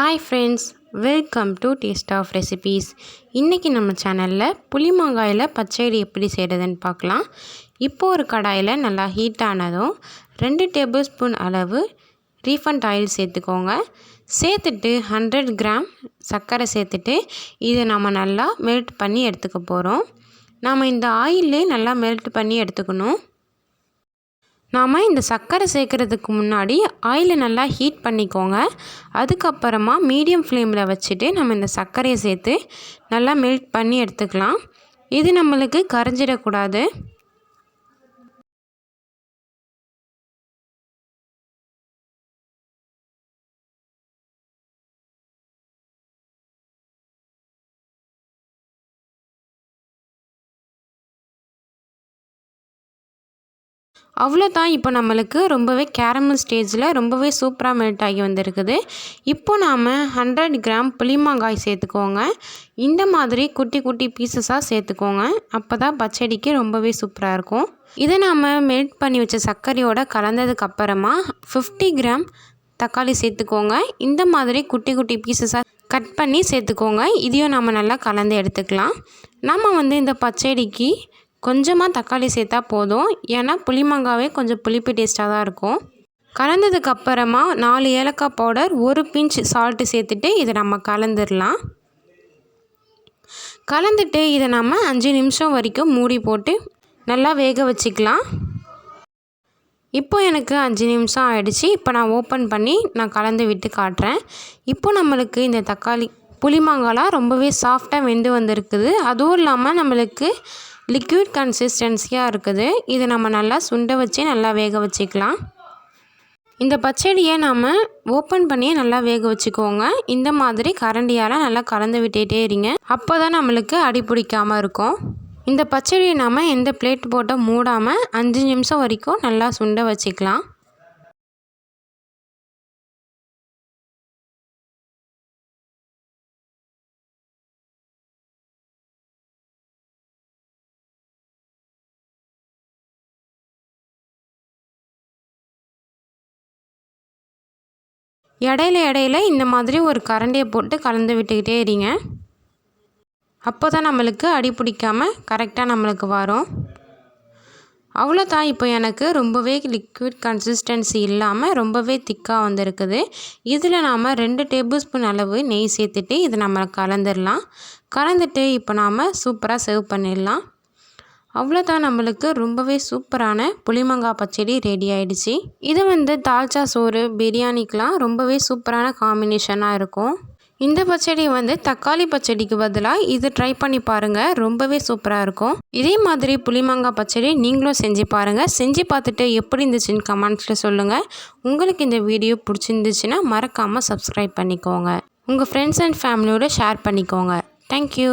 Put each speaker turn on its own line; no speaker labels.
Hi friends welcome to taste of recipes இன்றைக்கி நம்ம சேனலில் புளி மாங்காயில் பச்சடி எப்படி செய்கிறதுன்னு பார்க்கலாம். இப்போது ஒரு கடாயில் நல்லா ஹீட் ஆனதும் ரெண்டு டேபிள் ஸ்பூன் அளவு ரீஃபண்ட் ஆயில் சேர்த்துக்கோங்க. சேர்த்துட்டு ஹண்ட்ரட் கிராம் சர்க்கரை சேர்த்துட்டு இதை நம்ம நல்லா மெல்ட் பண்ணி எடுத்துக்க போகிறோம் நாம் இந்த ஆயிலே நல்லா மெல்ட் பண்ணி எடுத்துக்கணும். நாம் இந்த சர்க்கரை சேர்க்குறதுக்கு முன்னாடி ஆயிலை நல்லா ஹீட் பண்ணிக்கோங்க. அதுக்கப்புறமா மீடியம் ஃப்ளேமில் வச்சுட்டு நம்ம இந்த சர்க்கரையை சேர்த்து நல்லா மெல்ட் பண்ணி எடுத்துக்கலாம். இது நம்மளுக்கு கரைஞ்சிடக்கூடாது. அவ்வளோ தான் இப்போ நம்மளுக்கு ரொம்பவே கேரமல் ஸ்டேஜில் ரொம்பவே சூப்பராக மெல்ட் ஆகி வந்திருக்குது. இப்போ நாம் ஹண்ட்ரட் கிராம் புளிமாங்காய் சேர்த்துக்கோங்க. இந்த மாதிரி குட்டி குட்டி பீசஸாக சேர்த்துக்கோங்க. அப்போ தான் பச்சடிக்கு ரொம்பவே சூப்பராக இருக்கும். இதை நாம் மெல்ட் பண்ணி வச்ச சர்க்கரையோட கலந்ததுக்கு அப்புறமா ஃபிஃப்டி கிராம் தக்காளி சேர்த்துக்கோங்க. இந்த மாதிரி குட்டி குட்டி பீசஸாக கட் பண்ணி சேர்த்துக்கோங்க. இதையும் நம்ம நல்லா கலந்து எடுத்துக்கலாம். நம்ம வந்து இந்த பச்சடிக்கு கொஞ்சமாக தக்காளி சேர்த்தா போதும். ஏன்னா புளிமாங்காவே கொஞ்சம் புளிப்பு டேஸ்ட்டாக தான் இருக்கும். கலந்ததுக்கப்புறமா நாலு ஏலக்காய் பவுடர் ஒரு பிஞ்ச் சால்ட்டு சேர்த்துட்டு இதை நம்ம கலந்துடலாம் கலந்துட்டு இதை நம்ம அஞ்சு நிமிஷம் வரைக்கும் மூடி போட்டு நல்லா வேக வச்சுக்கலாம். இப்போ எனக்கு அஞ்சு நிமிஷம் ஆகிடுச்சு இப்போ நான் ஓப்பன் பண்ணி நான் கலந்து விட்டு காட்டுறேன். இப்போ நம்மளுக்கு இந்த தக்காளி புளிமாங்காலாம் ரொம்பவே சாஃப்டாக வெந்து வந்திருக்குது. அதுவும் இல்லாமல் நம்மளுக்கு லிக்விட் கன்சிஸ்டன்சியாக இருக்குது. இதை நம்ம நல்லா சுண்ட வச்சு நல்லா வேக வச்சுக்கலாம். இந்த பச்சடியை நாம் ஓப்பன் பண்ணியே நல்லா வேக வச்சுக்கோங்க. இந்த மாதிரி கரண்டியால் நல்லா கலந்து விட்டுட்டே இருங்க. அப்போ தான் நம்மளுக்கு அடி பிடிக்காமல் இருக்கும். இந்த பச்சடியை நாம் எந்த பிளேட் போட்டால் மூடாமல் அஞ்சு நிமிஷம் வரைக்கும் நல்லா சுண்ட வச்சுக்கலாம். இடையில இடையில இந்த மாதிரி ஒரு கரண்டியை போட்டு கலந்து விட்டுக்கிட்டே இருங்க. அப்போ தான் நம்மளுக்கு அடி பிடிக்காமல் கரெக்டாக நம்மளுக்கு வரும். அவ்வளோதான். இப்போ எனக்கு ரொம்பவே லிக்விட் கன்சிஸ்டன்சி இல்லாமல் ரொம்பவே திக்காக வந்திருக்குது. இதில் நாம் ரெண்டு டேபிள் ஸ்பூன் அளவு நெய் சேர்த்துட்டு இதை நம்ம கலந்துடலாம். கலந்துட்டு இப்போ நாம் சூப்பராக சர்வ் பண்ணிடலாம். அவ்வளோதான் நம்மளுக்கு ரொம்பவே சூப்பரான புளிமங்காய் பச்சடி ரெடி ஆகிடுச்சி இது வந்து தால்ச்சா சோறு பிரியாணிக்கெலாம் ரொம்பவே சூப்பரான காம்பினேஷனாக இருக்கும். இந்த பச்சடி வந்து தக்காளி பச்சடிக்கு பதிலாக இது ட்ரை பண்ணி பாருங்கள் ரொம்பவே சூப்பராக இருக்கும். இதே மாதிரி புளிமங்காய் பச்சடி நீங்களும் செஞ்சு பாருங்கள் செஞ்சு பார்த்துட்டு எப்படி இருந்துச்சுன்னு கமெண்ட்ஸில் சொல்லுங்கள் உங்களுக்கு இந்த வீடியோ பிடிச்சிருந்துச்சுன்னா மறக்காமல் சப்ஸ்கிரைப் பண்ணிக்கோங்க. உங்கள் ஃப்ரெண்ட்ஸ் அண்ட் ஃபேமிலியோடு ஷேர் பண்ணிக்கோங்க. Thank you